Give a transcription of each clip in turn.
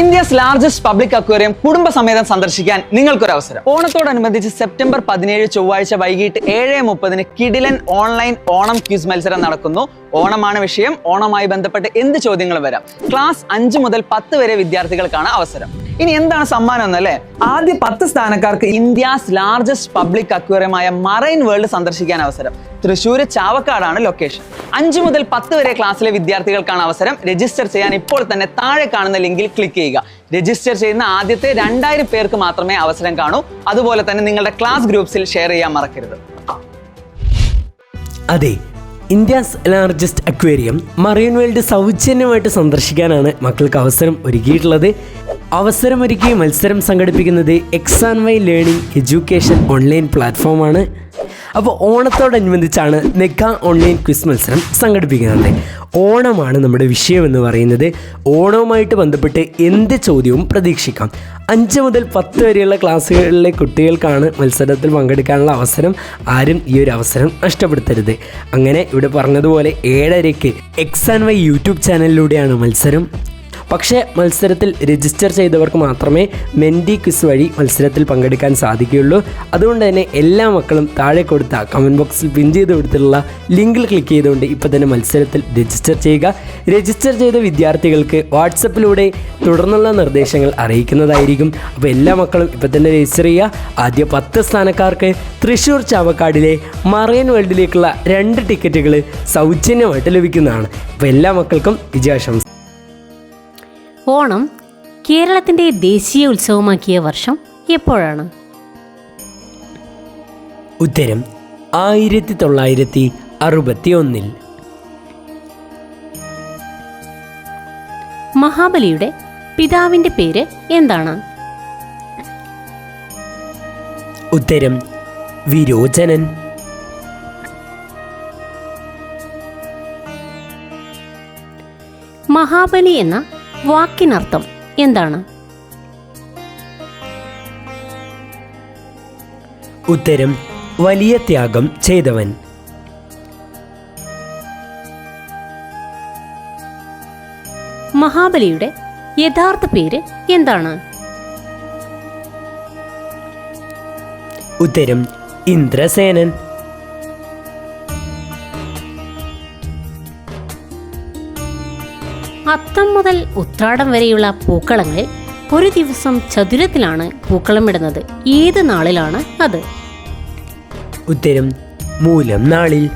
India's largest public aquarium കുടുംബസമേതം സന്ദർശിക്കാൻ നിങ്ങൾക്കൊരു അവസരം ഓണത്തോടനുബന്ധിച്ച് സെപ്റ്റംബർ പതിനേഴ് ചൊവ്വാഴ്ച വൈകിട്ട് ഏഴ് മുപ്പതിന് കിഡിലൻ ഓൺലൈൻ ഓണം ക്യൂസ് മത്സരം നടക്കുന്നു. ഓണമാണ് വിഷയം. ഓണമായി ബന്ധപ്പെട്ട് എന്ത് ചോദ്യങ്ങളും വരാം? ക്ലാസ് അഞ്ച് മുതൽ പത്ത് വരെ വിദ്യാർത്ഥികൾക്കാണ് അവസരം. ഇനി എന്താണ് സമ്മാനം എന്നല്ലേ? ആദ്യ പത്ത് സ്ഥാനക്കാർക്ക് ഇന്ത്യസ് ലാർജസ്റ്റ് പബ്ലിക് അക്വേറിയമായ മറൈൻ വേൾഡ് സന്ദർശിക്കാൻ അവസരം. തൃശ്ശൂർ ചാവക്കാടാണ് ലൊക്കേഷൻ അഞ്ചു മുതൽ പത്ത് വരെ ക്ലാസ്സിലെ വിദ്യാർത്ഥികൾക്കാണ് അവസരം. രജിസ്റ്റർ ചെയ്യാൻ ഇപ്പോൾ തന്നെ താഴെ കാണുന്ന ലിങ്കിൽ ക്ലിക്ക് ചെയ്യുക. രജിസ്റ്റർ ചെയ്യുന്ന ആദ്യത്തെ രണ്ടായിരം പേർക്ക് മാത്രമേ അവസരം കാണൂ. അതുപോലെ തന്നെ നിങ്ങളുടെ ക്ലാസ് ഗ്രൂപ്പ്സിൽ ഷെയർ ചെയ്യാൻ മറക്കരുത്. അതെ India's largest aquarium marine world സൗജന്യമായിട്ട് സന്ദർശിക്കാനാണ് മക്കൾക്ക് അവസരം ഒരുക്കിയിട്ടുള്ളത്. അവസരമൊരുക്കി മത്സരം സംഘടിപ്പിക്കുന്നത് X and Y learning education online പ്ലാറ്റ്ഫോമാണ് അപ്പോൾ ഓണത്തോടനുബന്ധിച്ചാണ് നെഗ ഓൺലൈൻ ക്വിസ് മത്സരം സംഘടിപ്പിക്കുന്നത്. ഓണമാണ് നമ്മുടെ വിഷയം എന്ന് പറയുന്നത്. ഓണവുമായിട്ട് ബന്ധപ്പെട്ട് എന്ത് ചോദ്യവും പ്രതീക്ഷിക്കാം. അഞ്ച് മുതൽ പത്ത് വരെയുള്ള ക്ലാസ്സുകളിലെ കുട്ടികൾക്കാണ് മത്സരത്തിൽ പങ്കെടുക്കാനുള്ള അവസരം. ആരും ഈ ഒരു അവസരം നഷ്ടപ്പെടുത്തരുത്. അങ്ങനെ ഇവിടെ പറഞ്ഞതുപോലെ ഏഴരയ്ക്ക് എക്സ് ആൻഡ് വൈ യൂട്യൂബ് ചാനലിലൂടെയാണ് മത്സരം. പക്ഷേ മത്സരത്തിൽ രജിസ്റ്റർ ചെയ്തവർക്ക് മാത്രമേ മെൻഡി ക്വിസ് വഴി മത്സരത്തിൽ പങ്കെടുക്കാൻ സാധിക്കുകയുള്ളൂ. അതുകൊണ്ട് തന്നെ എല്ലാ മക്കളും താഴെ കൊടുത്ത കമന്റ് ബോക്സിൽ പിൻ ചെയ്ത് കൊടുത്തിട്ടുള്ള ലിങ്കിൽ ക്ലിക്ക് ചെയ്തുകൊണ്ട് ഇപ്പോൾ തന്നെ മത്സരത്തിൽ രജിസ്റ്റർ ചെയ്യുക. രജിസ്റ്റർ ചെയ്ത വിദ്യാർത്ഥികൾക്ക് വാട്സപ്പിലൂടെ തുടർന്നുള്ള നിർദ്ദേശങ്ങൾ അറിയിക്കുന്നതായിരിക്കും. അപ്പോൾ എല്ലാ മക്കളും ഇപ്പോൾ തന്നെ രജിസ്റ്റർ ചെയ്യുക. ആദ്യ പത്ത് സ്ഥാനക്കാർക്ക് തൃശ്ശൂർ ചാവക്കാടിലെ മറൈൻ വേൾഡിലേക്കുള്ള രണ്ട് ടിക്കറ്റുകൾ സൗജന്യമായിട്ട് ലഭിക്കുന്നതാണ്. അപ്പോൾ എല്ലാ മക്കൾക്കും വിജയാശംസ. ഓണം കേരളത്തിന്റെ ദേശീയ ഉത്സവമാക്കിയ വർഷം എപ്പോഴാണ്? ഉത്തരം ആയിരത്തി തൊള്ളായിരത്തി അറുപത്തി ഒന്നിൽ മഹാബലിയുടെ പിതാവിന്റെ പേര് എന്താണ്? ഉത്തരം വിരോചനൻ. മഹാബലി എന്ന വാക്കിനർത്ഥം എന്താണ്? ഉത്തരം വലിയ ത്യാഗം ചെയ്തവൻ. മഹാബലിയുടെ യഥാർത്ഥ പേര് എന്താണ്? ഉത്തരം ഇന്ദ്രസേനൻ. മുതൽ ഉത്രാടം വരെയുള്ള പൂക്കളങ്ങളിൽ ഒരു ദിവസം ചതുരത്തിലാണ് പൂക്കളമിടുന്നത്. ഏത് നാളിലാണ് അത്? ഉത്തരം മൂലം നാളിൽ.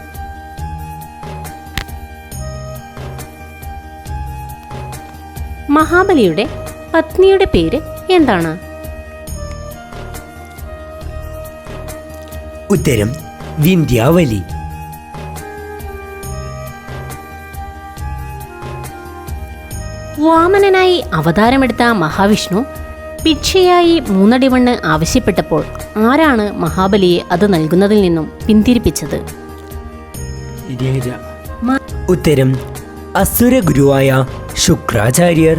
മഹാബലിയുടെ പത്നിയുടെ പേര് എന്താണ്? ഉത്തരം വിന്ധ്യാവലി. വാമനനായി അവതാരമെടുത്ത മഹാവിഷ്ണു ഭിക്ഷയായി മൂന്നടി മണ്ണ് ആവശ്യപ്പെട്ടപ്പോൾ ആരാണ് മഹാബലിയെ അത് നൽകുന്നതിൽ നിന്നും പിന്തിരിപ്പിച്ചത്? ഉത്തരം അസുര ഗുരുവായ ശുക്രാചാര്യർ.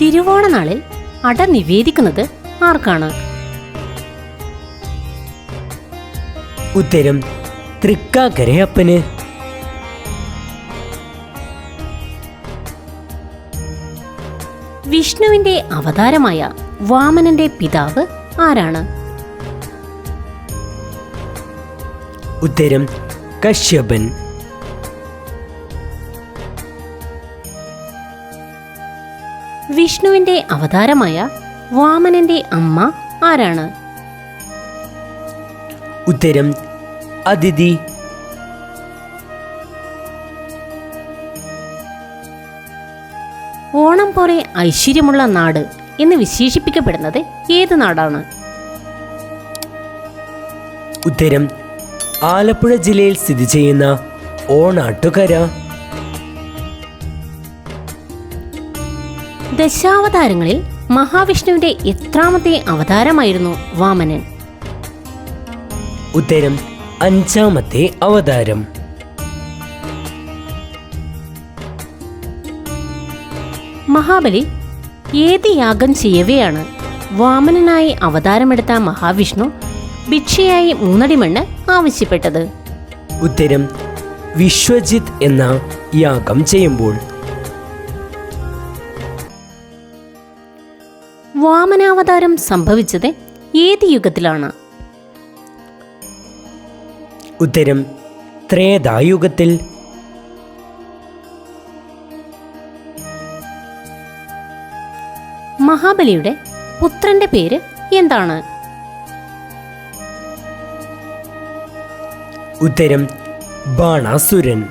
തിരുവോണനാളിൽ അട നിവേദിക്കുന്നത് ആർക്കാണ്? ഉത്തരം തൃക്കാക്കരയപ്പന്. വിഷ്ണുവിന്റെ അവതാരമായ വാമനന്റെ പിതാവ് ആരാണ്? ഉത്തരം കശ്യപൻ. വിഷ്ണുവിന്റെ അവതാരമായ വാമനന്റെ അമ്മ ആരാണ്? ഉത്തരം അതിഥി. ഓണം പോലെ ഐശ്വര്യമുള്ള നാട് എന്ന് വിശേഷിപ്പിക്കപ്പെടുന്നത് ഏത് നാടാണ്? ഉത്തരം ആലപ്പുഴ ജില്ലയിൽ സ്ഥിതി ചെയ്യുന്ന ഓണാട്ടുകര. ദശാവതാരങ്ങളിൽ മഹാവിഷ്ണുവിന്റെ എത്രാമത്തെ അവതാരമായിരുന്നു വാമനൻ. ഉത്തരം അഞ്ചാമത്തെ അവതാരം. മഹാബലി ഏത് യാഗം ചെയ്യവെയാണ്? വാമനനായി അവതാരമെടുത്ത മഹാവിഷ്ണു ഭിക്ഷയായി മൂന്നടി മണ്ണ് ആവശ്യപ്പെട്ടത്. ഉത്തരം വിശ്വജിത് എന്ന യാഗം ചെയ്യുമ്പോൾ. വാമനാവതാരം സംഭവിച്ചത് ഏത് യുഗത്തിലാണ്? ഉത്തരം ത്രേതായുഗത്തിൽ മഹാബലിയുടെ പുത്രന്റെ പേര് എന്താണ്? ഉത്തരം ബാണാസുരൻ.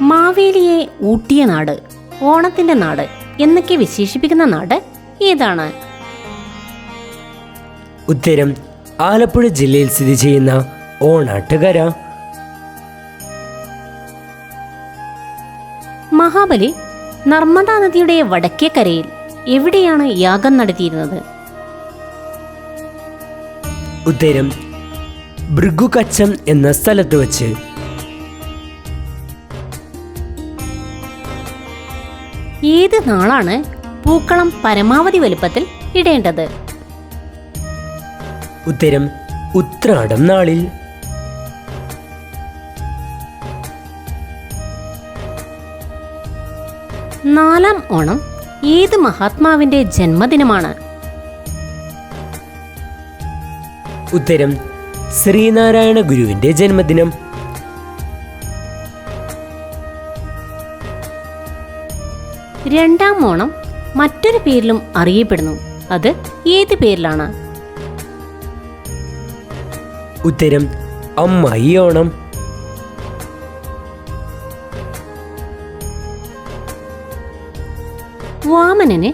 മാവേലിയെ ഊട്ടിയ നാട് ഓണത്തിന്റെ നാട് എന്നൊക്കെ വിശേഷിപ്പിക്കുന്ന നാട് ഏതാണ്? ഉത്തരം ആലപ്പുഴ ജില്ലയിൽ സ്ഥിതി ചെയ്യുന്ന ഓണാട്ടുകര. മഹാബലി നർമ്മദാ നദിയുടെ വടക്കേ കരയിൽ എവിടെയാണ് യാഗം നടത്തിയിരുന്നത്? ഉത്തരം ഭൃഗുകച്ചം എന്ന സ്ഥലത്ത് വച്ച്. ഏത് നാളാണ് പൂക്കളം പരമാവധി വലുപ്പത്തിൽ ഇടേണ്ടത്? ഉത്തരം ഉത്രാടം നാളിൽ. നാലാം ഓണം ഏത് മഹാത്മാവിന്റെ ജന്മദിനമാണ്? ഉത്തരം ശ്രീനാരായണ ഗുരുവിന്റെ ജന്മദിനം. രണ്ടാം ഓണം മറ്റൊരു പേരിലും അറിയപ്പെടുന്നു. അത് ഏത് പേരിലാണ്? ഉത്തരം അമ്മായി ഓണം. വാമനന്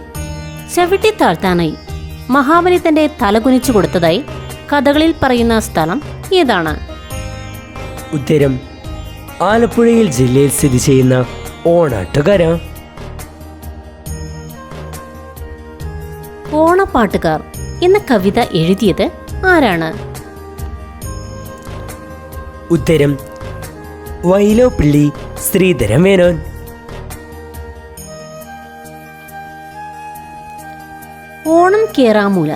ചവിട്ടി താഴ്ത്താനായി മഹാബലി തന്റെ തലകുനിച്ചു കൊടുത്തതായി കഥകളിൽ പറയുന്ന സ്ഥലം ഏതാണ്? ഉത്തരം ആലപ്പുഴയിൽ ജില്ലയിൽ സ്ഥിതി ചെയ്യുന്ന ഓണാട്ടുകര. ഓണപ്പാട്ടുകാർ എന്ന കവിത എഴുതിയത് ആരാണ്? ഉത്തരം വൈലോപ്പിള്ളി ശ്രീധരൻ കേറാമൂല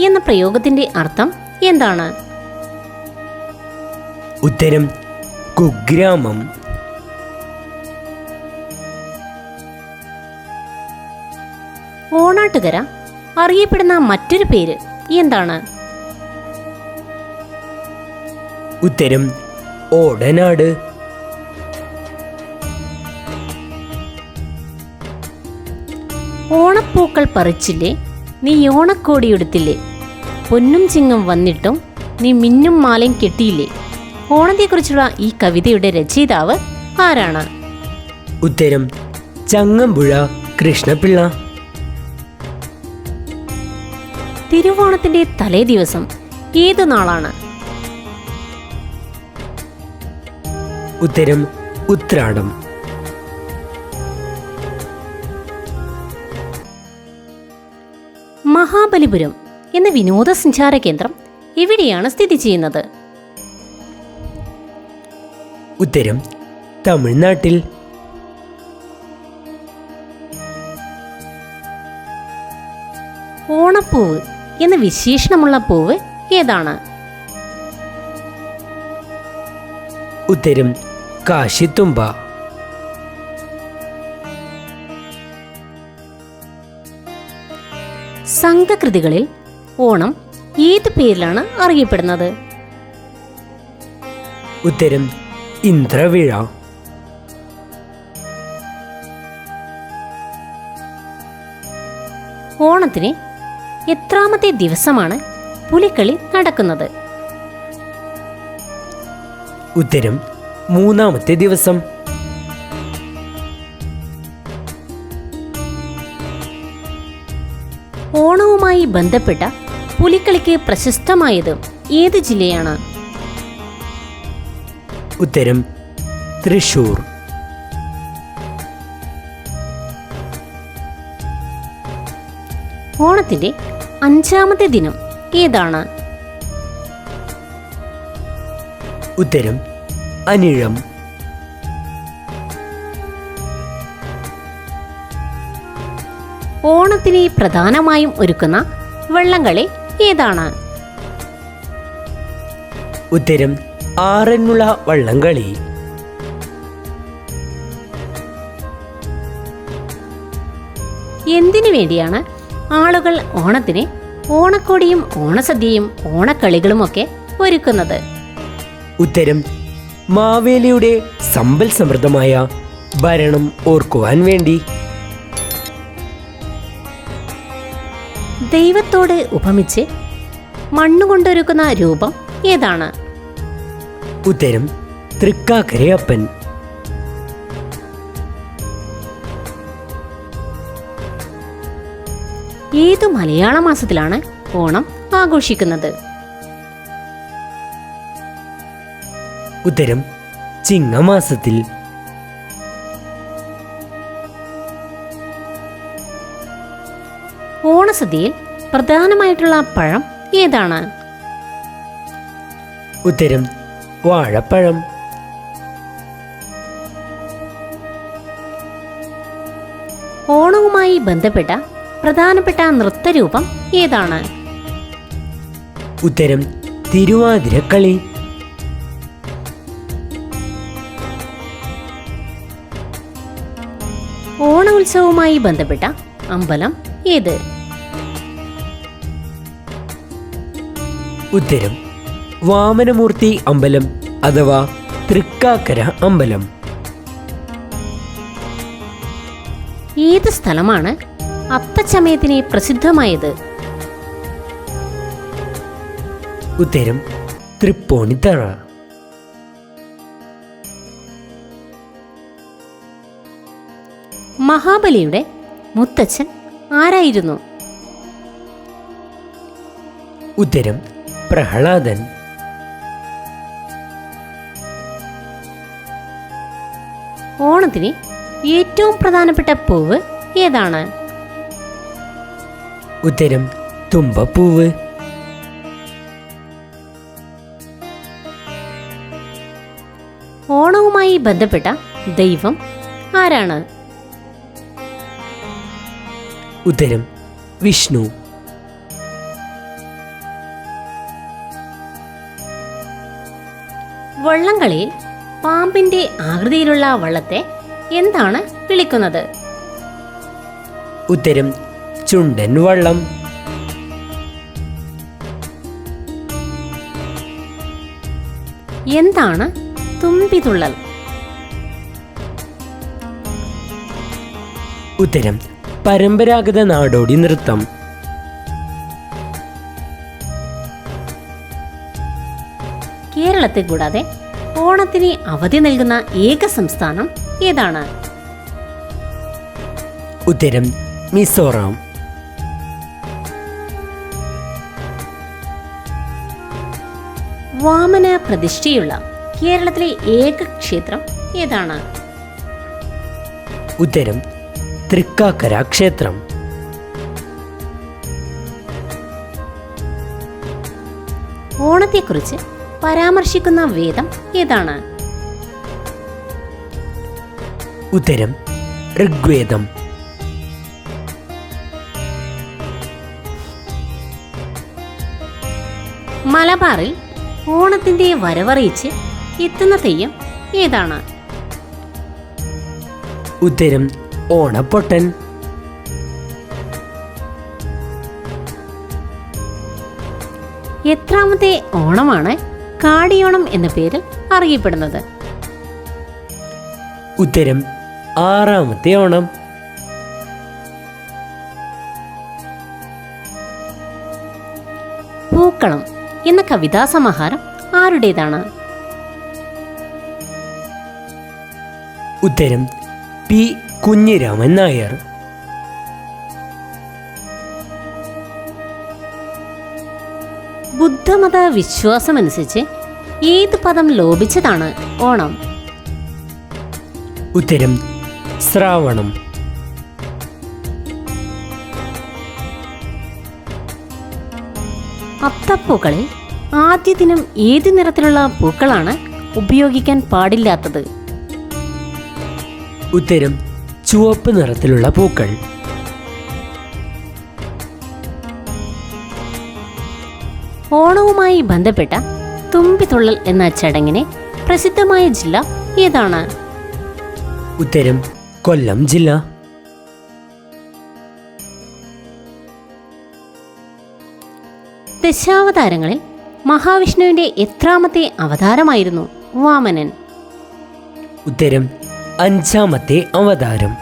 എന്ന പ്രയോഗത്തിന്റെ അർത്ഥം എന്താണ്? ഉത്തരം കുഗ്രാമം. ഓണാട്ടുകര അറിയപ്പെടുന്ന മറ്റൊരു പേര് എന്താണ്? ഉത്തരം ഓടനാട്. ഓണപ്പൂക്കൾ പറിച്ചില്ലേ നീ ഓണക്കോടി എടുത്തില്ലേ? പൊന്നും ചിങ്ങം വന്നിട്ടും നീ മിന്നും മാലയും കെട്ടിയില്ലേ? ഓണത്തെക്കുറിച്ചുള്ള ഈ കവിതയുടെ രചയിതാവ് ആരാണ്? ഉത്തരം ചങ്ങമ്പുഴ കൃഷ്ണപിള്ള. തിരുവോണത്തിന്റെ തലേ ദിവസം ഏത് നാളാണ്? ഉത്തരം ഉത്രാടം. മഹാബലിപുരം എന്ന വിനോദസഞ്ചാര കേന്ദ്രം എവിടെയാണ് സ്ഥിതി ചെയ്യുന്നത്? ഉത്തരം തമിഴ്നാട്ടിൽ. ഓണപ്പൂവ് എന്ന വിശേഷണമുള്ള പൂവ് ഏതാണ്? ഉത്തരം കാശിത്തുമ്പ. സംഘകൃതികളിൽ ഓണം ഏത് പേരിലാണ് അറിയപ്പെടുന്നത്? ഉത്തരം ഇന്ദ്രവിഴ. ഓണത്തിന് എത്രാമത്തെ ദിവസമാണ് പുലിക്കളി നടക്കുന്നത്? ഉത്തരം മൂന്നാമത്തെ ദിവസം. ഓണവുമായി ബന്ധപ്പെട്ട പുലിക്കളിക്ക് പ്രശസ്തമായത് ഏത് ജില്ലയാണ്? ഉത്തരം തൃശൂർ. ഓണത്തിന്റെ അഞ്ചാമത്തെ ദിനം ഏതാണ്? ഉത്തരം അനിഴം. ഓണത്തിന് പ്രധാനമായും ഒരുക്കുന്ന വള്ളംകളി ഏതാണ്? ഉത്തരം ആറന്മുള വള്ളംകളി. എന്തിനു വേണ്ടിയാണ് ആളുകൾ ഓണത്തിന് ഓണക്കോടിയും ഓണസദ്യയും ഓണക്കളികളും ഒക്കെ ഒരുക്കുന്നത്? ഉത്തരം മാവേലിയുടെ സമ്പൽ സമൃദ്ധമായ ഭരണം ഓർക്കുവാൻ വേണ്ടി. ദൈവത്തോട് ഉപമിച്ച് മണ്ണുകൊണ്ടൊരുക്കുന്ന രൂപം ഏതാണ്? ഉത്തരം തൃക്കാക്കരയപ്പൻ. ഏത് മലയാള മാസത്തിലാണ് ഓണം ആഘോഷിക്കുന്നത്? ഉത്തരം ചിങ്ങമാസത്തിൽ. ഓണസദ്യയിൽ പ്രധാനമായിട്ടുള്ള പഴം ഏതാണ്? ഉത്തരം വാഴപ്പഴം. ഓണവുമായി ബന്ധപ്പെട്ട പ്രധാനപ്പെട്ട നൃത്തരൂപം ഏതാണ്? ഉത്തരം തിരുവാതിരക്കളി. ഓണ ഉത്സവവുമായി ബന്ധപ്പെട്ട അമ്പലം ഏത്? ഉത്തരം. വാമനമൂർത്തി അമ്പലം അഥവാ തൃക്കാക്കര അമ്പലം. ഏത് സ്ഥലമാണ് അത്തച്ചമയത്തിന് പ്രസിദ്ധമായത്? ഉത്തരം തൃപ്പൂണിത്തറ. മഹാബലിയുടെ മുത്തച്ഛൻ ആരായിരുന്നു? ഉത്തരം പ്രഹ്ലാദൻ. ഓണത്തിന് ഏറ്റവും പ്രധാനപ്പെട്ട പൂവ് ഏതാണ്? ഉത്തരം തുമ്പപ്പൂവ്. ഓണവുമായി ബന്ധപ്പെട്ട ദൈവം ആരാണ്? ഉത്തരം വിഷ്ണു. വള്ളംകളിയിൽ പാമ്പിന്റെ ആകൃതിയിലുള്ള വള്ളത്തെ എന്താണ് വിളിക്കുന്നത്? ഉത്തരം ചുണ്ടൻ വള്ളം. എന്താണ് തുമ്പിതുള്ളൽ? ഉത്തരം പരമ്പരാഗത നാടോടി നൃത്തം. കേരളത്തെ കൂടാതെ ഓണത്തിന് അവധി നൽകുന്ന ഏക സംസ്ഥാനം ഏതാണ്? ഉത്തരം മിസോറാം. വാമന പ്രതിഷ്ഠയുള്ള കേരളത്തിലെ ഏക ക്ഷേത്രം ഏതാണ്? ഉത്തരം തൃക്കാക്കര ക്ഷേത്രം. ഓണത്തെക്കുറിച്ച് പരാമർശിക്കുന്ന വേദം ഏതാണ്? ഉത്തരം ഋഗ്വേദം. മലബാറിൽ ഓണത്തിന്റെ വരവറിയിച്ച് എത്തുന്ന തെയ്യം ഏതാണ്? ഉത്തരം ഓണപ്പൊട്ടൻ. എത്രാമത്തെ ഓണമാണ് കാടിയോണം എന്ന പേരിൽ അറിയപ്പെടുന്നത്. ഉത്തരം ആറാമത്തെ ഓണം. പൂക്കളം എന്ന കവിതാസമാഹാരം ആരുടേതാണ്? ഉത്തരം പി കുഞ്ഞിരാമൻ നായർ. ബുദ്ധമത വിശ്വാസമനുസരിച്ച് ഏത് പദം ലോപിച്ചതാണ് ഓണം? ഉത്തരം ശ്രാവണം. അത്തപ്പൂക്കളിൽ ആദ്യ ദിനം ഏത് നിറത്തിലുള്ള പൂക്കളാണ് ഉപയോഗിക്കാൻ പാടില്ലാത്തത്? ഉത്തരം ചുവപ്പ് നിറത്തിലുള്ള പൂക്കൾ. ഓണവുമായി ബന്ധപ്പെട്ട തുമ്പിതുള്ളൽ എന്ന ചടങ്ങിനെ പ്രസിദ്ധമായ ജില്ല ഏതാണ്? ഉത്തരം കൊല്ലം ജില്ല. ദശാവതാരങ്ങളിൽ മഹാവിഷ്ണുവിന്റെ എത്രാമത്തെ അവതാരമായിരുന്നു വാമനൻ. ഉത്തരം അഞ്ചാമത്തെ അവതാരം.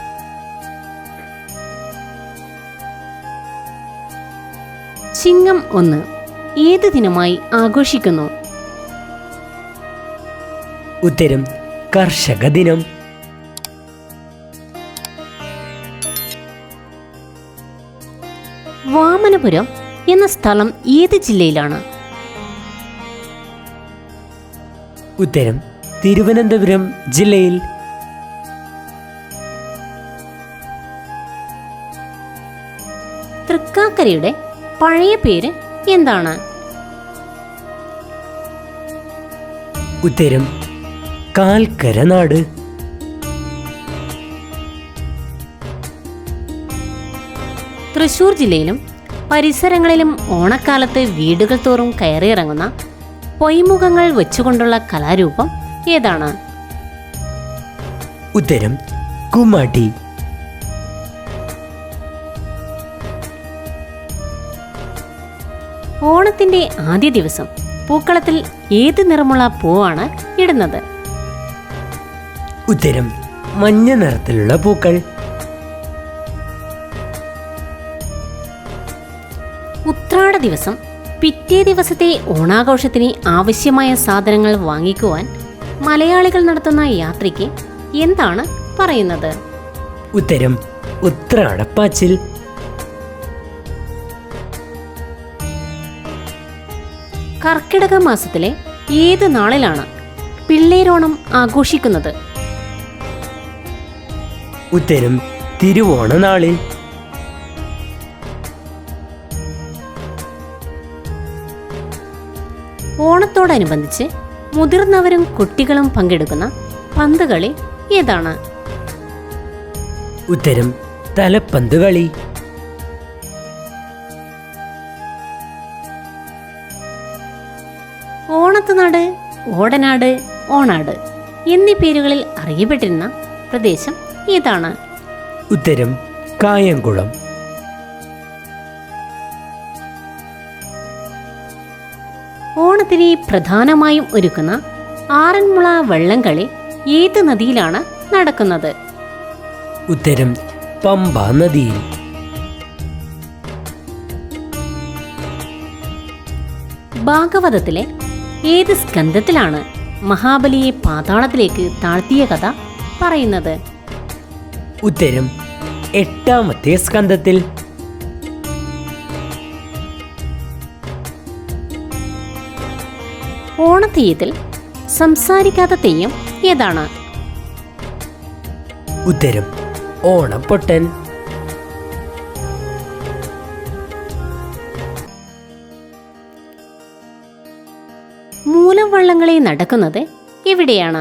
ചിങ്ങം ഒന്ന്. ഏത് ദിനമായി ആഘോഷിക്കുന്നു? ഉത്തരം കർഷക ദിനം. വാമനപുരം എന്ന സ്ഥലം ഏത് ജില്ലയിലാണ്? ഉത്തരം തിരുവനന്തപുരം ജില്ലയിൽ. തൃക്കാക്കരയുടെ പഴയ പേര് എന്താണ്? ഉത്തരം കാൽക്കര നാട്. തൃശൂർ ജില്ലയിലും പരിസരങ്ങളിലും ഓണക്കാലത്ത് വീടുകൾ തോറും കയറിയിറങ്ങുന്ന പൊയ്മുഖങ്ങൾ വെച്ചുകൊണ്ടുള്ള കലാരൂപം ഏതാണ്? ഉത്തരം കുമാട്ടി ഓണത്തിന്റെ ആദ്യ ദിവസം പൂക്കളത്തിൽ ഏത് നിറമുള്ള പൂവാണ് ഇടുന്നത്? ഉത്തരം മഞ്ഞ നിറത്തിലുള്ള പൂക്കൾ. ഉത്രാട ദിവസം പിറ്റേ ദിവസത്തെ ഓണാഘോഷത്തിന് ആവശ്യമായ സാധനങ്ങൾ വാങ്ങിക്കുവാൻ മലയാളികൾ നടത്തുന്ന യാത്രയ്ക്ക് എന്താണ് പറയുന്നത്? ഉത്തരം ഉത്രാടപ്പാച്ചിൽ. കർക്കിടക മാസത്തിലെ ഏത് നാളിലാണ് പിള്ളേരോണം ആഘോഷിക്കുന്നത്? ഉത്തരം തിരുവോണ നാളിൽ. ഓണത്തോടനുബന്ധിച്ച് മുതിർന്നവരും കുട്ടികളും പങ്കെടുക്കുന്ന പന്തുകളി ഏതാണ്? ഉത്തരം തലപ്പന്ത് കളി ഓടനാട് ഓണാട് എന്നീ പേരുകളിൽ അറിയപ്പെട്ടിരുന്ന പ്രദേശം ഏതാണ്? ഉത്തരം കായംകുളം. ഓണത്തിന് പ്രധാനമായും ഒരുക്കുന്ന ആറന്മുള വള്ളംകളി ഏത് നദിയിലാണ് നടക്കുന്നത്? ഉത്തരം പമ്പ നദിയിൽ. ഭാഗവതത്തിലെ ഏത് സ്കന്ധത്തിലാണ് മഹാബലിയെ പാതാളത്തിലേക്ക് താഴ്ത്തിയ കഥ പറയുന്നത്? ഉത്തരം എട്ടാമത്തെ സ്കന്ധത്തിൽ. ഓണത്തെയ്യത്തിൽ സംസാരിക്കാത്ത തെയ്യം ഏതാണ്? ഉത്തരം ഓണപ്പൊട്ടൻ. വള്ളംകളി നടക്കുന്നത് എവിടെയാണ്?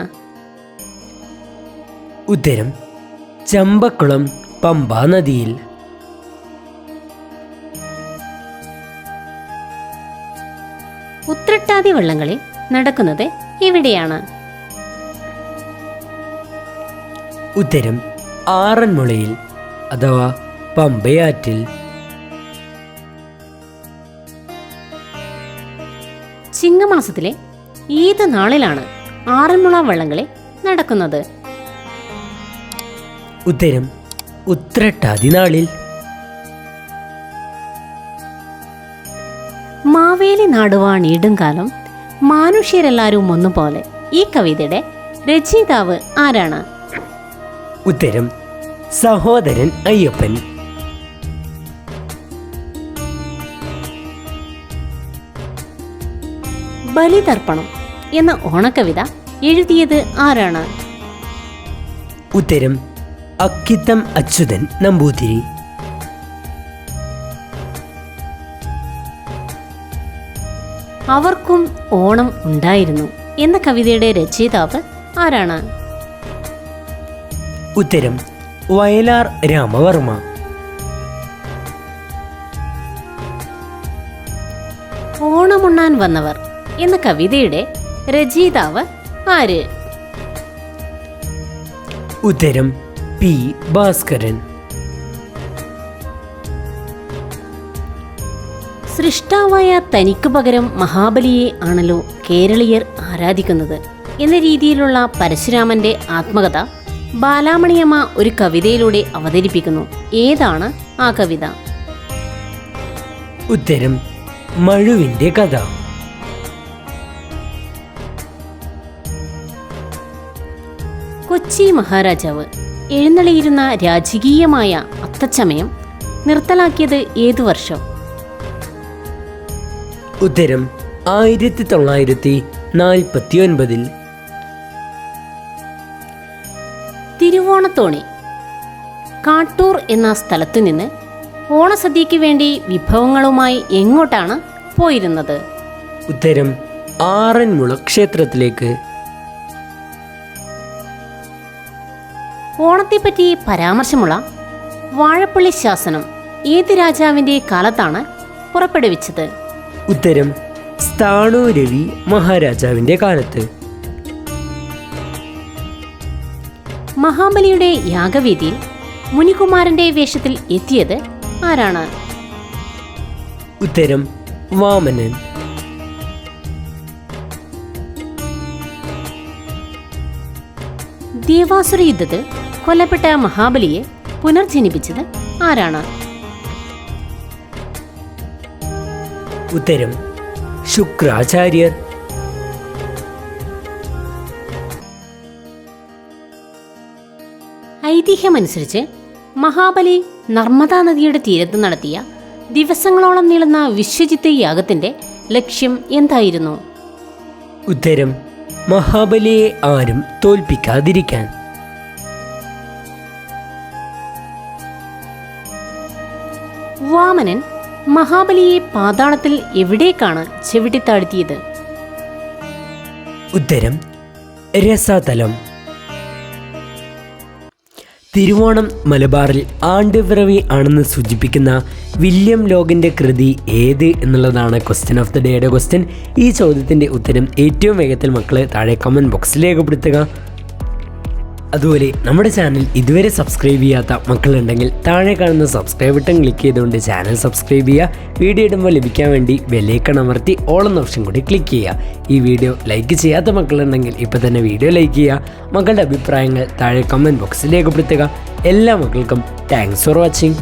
ഉത്തരം ചമ്പക്കുളം പമ്പ നദിയിൽ. ഉത്രട്ടാതി വള്ളംകളി നടക്കുന്നത് എവിടെയാണ്? ഉത്തരം ആറന്മുളയിൽ അഥവാ പമ്പയാറ്റിൽ. ചിങ്ങമാസത്തിലെ ഏത് നാളിലാണ് ആറന്മുള വള്ളംകളി നടക്കുന്നത്? ഉത്തരം ഉത്രട്ടാതി നാളിൽ മാവേലി നാടുവാൺ ഈടുംകാലം മാനുഷ്യരെല്ലാരും ഒന്നുപോലെ ഈ കവിതയുടെ രചയിതാവ് ആരാണ്? ഉത്തരം സഹോദരൻ അയ്യപ്പൻ. ബലിതർപ്പണം എന്ന ഓണക്കവിത എഴുതിയത് ആരാണ്? ഉത്തരം അക്കിത്തം അച്യുതൻ നമ്പൂതിരി. അവർക്കും ഓണം ഉണ്ടായിരുന്നു എന്ന കവിതയുടെ രചയിതാവ് ആരാണ്? ഉത്തരം വയലാർ രാമവർമ്മ. ഓണമുണ്ണാൻ വന്നവർ എന്ന കവിതയുടെ രചയിതാവ് ആര്? ഉത്തരം പി ഭാസ്കരൻ. സൃഷ്ടാവായ തനിക്ക് പകരം മഹാബലിയെ ആണല്ലോ കേരളീയർ ആരാധിക്കുന്നത് എന്ന രീതിയിലുള്ള പരശുരാമന്റെ ആത്മകഥ ബാലാമണിയമ്മ ഒരു കവിതയിലൂടെ അവതരിപ്പിക്കുന്നു. ഏതാണ് ആ കവിത? ഉത്തരം മഴുവിന്റെ കഥ. കൊച്ചി മഹാരാജാവ് എഴുന്നള്ളിയിരുന്ന രാജകീയമായ അത്തച്ചമയം നിർത്തലാക്കിയത് ഏതു വർഷം? ഉത്തരം ആയിരത്തി തൊള്ളായിരത്തി നാൽപ്പത്തി ഒൻപതിൽ തിരുവോണത്തോണി കാട്ടൂർ എന്ന സ്ഥലത്തു നിന്ന് ഓണസദ്യയ്ക്ക് വേണ്ടി വിഭവങ്ങളുമായി എങ്ങോട്ടാണ് പോയിരുന്നത്? ഉത്തരം ആറന്മുള ക്ഷേത്രത്തിലേക്ക്. ഓണത്തെപ്പറ്റി പരാമർശമുള്ള വാഴപ്പള്ളി ശാസനം ഏത് രാജാവിന്റെ കാലത്താണ് പുറപ്പെടുവിച്ചത്? ഉത്തരം സ്ഥാണു രവി മഹാരാജാവിന്റെ കാലത്ത്. മഹാബലിയുടെ യാഗവേദിയിൽ മുനികുമാരന്റെ വേഷത്തിൽ എത്തിയത് ആരാണ്? ഉത്തരം വാമനൻ. ദേവാസുര യുദ്ധത്തിൽ കൊല്ലപ്പെട്ട മഹാബലിയെ പുനർജനിപ്പിച്ചത് ആരാണ്? ഉത്തരം ശുക്രാചാര്യർ. ഐതിഹ്യമനുസരിച്ച് മഹാബലി നർമ്മദാ നദിയുടെ തീരത്ത് നടത്തിയ ദിവസങ്ങളോളം നീളുന്ന വിശ്വജിത്ത് യാഗത്തിന്റെ ലക്ഷ്യം എന്തായിരുന്നു? ഉത്തരം മഹാബലിയെ ആരും തോൽപ്പിക്കാതിരിക്കാൻ. വാമനൻ മഹാബലിയെ പാതാളത്തിൽ എവിടേക്കാണ് ചെവിട്ടിത്താഴ്ത്തിയത്? ഉത്തരം രസാതലം. തിരുവോണം മലബാറിൽ ആണ്ടുപിറവി ആണെന്ന് സൂചിപ്പിക്കുന്ന വില്യം ലോഗിന്റെ കൃതി ഏത് എന്നുള്ളതാണ് ക്വസ്റ്റ്യൻ ഓഫ് ദ ഡേയുടെ ക്വസ്റ്റ്യൻ ഈ ചോദ്യത്തിന്റെ ഉത്തരം ഏറ്റവും വേഗത്തിൽ മക്കളെ താഴെ കമന്റ് ബോക്സിൽ രേഖപ്പെടുത്തുക. അതുപോലെ നമ്മുടെ ചാനൽ ഇതുവരെ സബ്സ്ക്രൈബ് ചെയ്യാത്ത മക്കളുണ്ടെങ്കിൽ താഴെ കാണുന്ന സബ്സ്ക്രൈബ് ബട്ടൺ ക്ലിക്ക് ചെയ്തുകൊണ്ട് ചാനൽ സബ്സ്ക്രൈബ് ചെയ്യുക. വീഡിയോ ഇടുമ്പോൾ ലഭിക്കാൻ വേണ്ടി ബെല്ലേക്കൺ അമർത്തി ഓൾ ഓപ്ഷൻ കൂടി ക്ലിക്ക് ചെയ്യുക. ഈ വീഡിയോ ലൈക്ക് ചെയ്യാത്ത മക്കളുണ്ടെങ്കിൽ ഇപ്പോൾ തന്നെ വീഡിയോ ലൈക്ക് ചെയ്യുക. മക്കളുടെ അഭിപ്രായങ്ങൾ താഴെ കമന്റ് ബോക്സിൽ രേഖപ്പെടുത്തുക. എല്ലാ മക്കൾക്കും താങ്ക്സ് ഫോർ വാച്ചിങ്